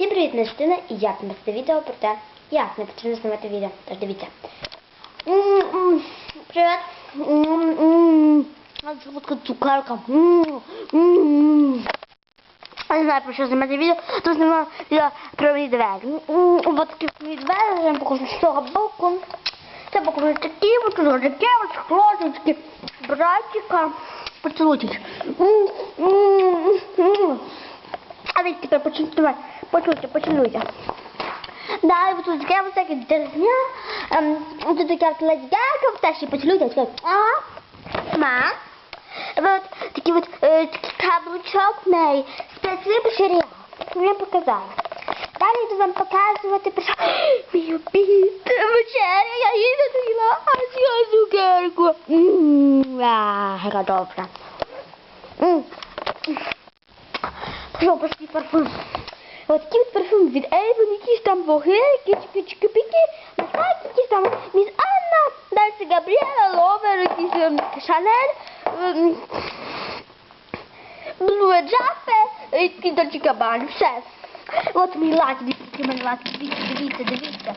Всім привіт, Настина, і я знімати відео про те, як не потрібно знімати відео. Тож дивіться. Привіт. Солодка м-м. Я не знаю, про що знімати відео, то знімаю відео про мої двері. Ось такі мої двері, я покажу з цього боку. Це вже такі, ось тут такі, ось хлопчики, братика. Поцілуйтесь. М, м, м. А ви тепер почуйте, давай, почуйте, поцілуйте. Да, і тут таке ось таке дерзня, ем, тут таке от ледяка, теж і поцілуйте, таке, а, ма. Вот такий от е, такий каблучок в неї, спецвип серіал, мені показали. Далі йду вам показувати про мій обід, вечеря, я її не доїла, а цю цукерку. Ммм, а, яка добра. Ммм. Пішов пошли парфум. От такий от парфум від Avon, якісь там боги, якісь пічки-піки, не знаю, якісь там Міс Анна, далі Габріела, Ловер, якісь ем, Шанель, ем, Блue Джапе, і Дольче Габбана, все. От мій лак, дивіться, який в мене лак, дивіться, дивіться, дивіться.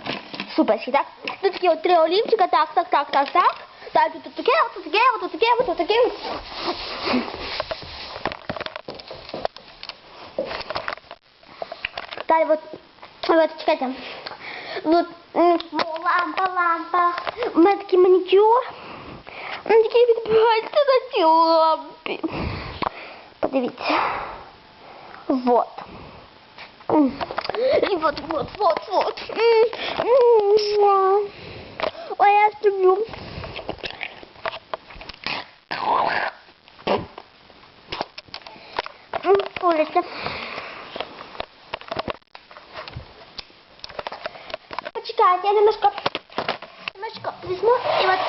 Суперський, так? Тут такі от три олівчика, так, так, так, так, так. Так, тут таке, от таке, от таке, от таке. от. Далі от, от чекайте. От, м, о, лампа, лампа. У мене такий манікюр. Він такий відбувається на цій лампі. Подивіться. Вот. М. І вот, вот, вот, вот. М, м, муа. Ой, я люблю. М, Почекайте, я немножко, немножко візьму і от,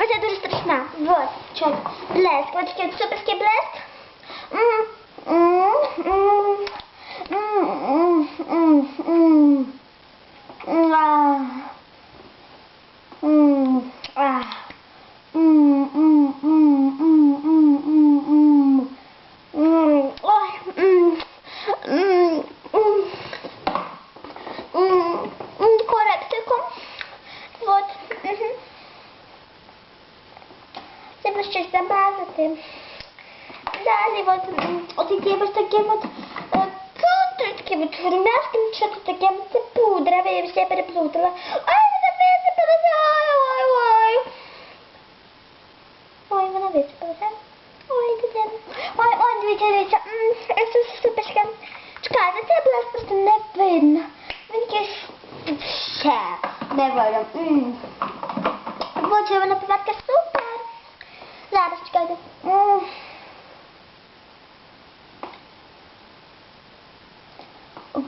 ось це дуже страшна. Вот, чек, блеск, вот такий от суперський блеск. М, м, м, м, м, м, gerçekten benzedim. Güzel вот, вот такие вот такие вот куточки, вот румяшки, ну что-то такие вот пудровые, все переплутала. Ой, меня высыпалась, ой, ой, ой. Ой, меня высыпалась. Ой, где Ой, ой, дивіться, дивіться. Це супочка. Чекайте, це було просто не видно. Він якийсь ще не видно. Ось вона поверка Зараз чекайте. М.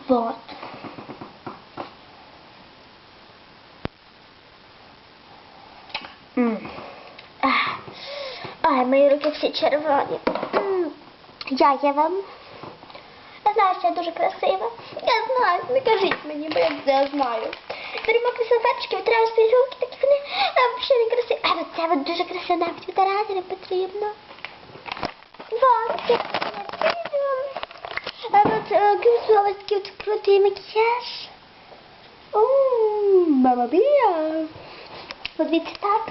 Вот. М. Ах. Ай, мої руки всі червоні. М. Як я вам? Я знаю, що я дуже красива. Я знаю, не кажіть мені, бо я це знаю. Беремо писалфеточки, витираємо свої руки, такі вони а, взагалі не красиві. А от це от дуже красиво, навіть витирати не потрібно. Вот, я А от е, красиво, такий от крутий макіяж. Ууу, мама мія. Подивіться так.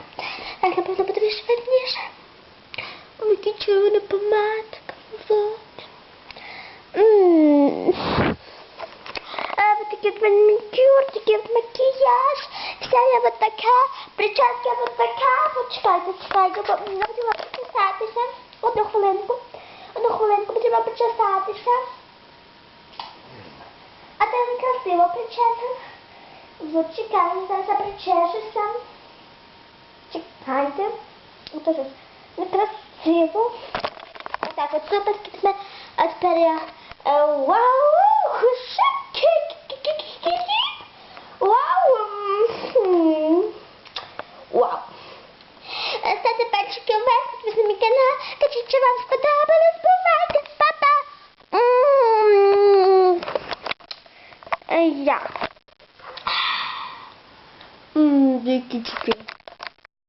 Так, напевно, буде більш видніше. Ой, який червона помадка. Вот. я вот така, прическа вот така. Вот чекайте, чекайте, бо мені потрібно причесатися. Одну хвилинку. Одну хвилинку потрібно причесатися. А ти не красиво причесана. Вот чекайте, зараз я причешуся. Чекайте. Вот это некрасиво. Вот так вот супер тепер. А тепер я... е, Вау! Ки-ки-ки-ки-ки. Е, Я. М, Дикий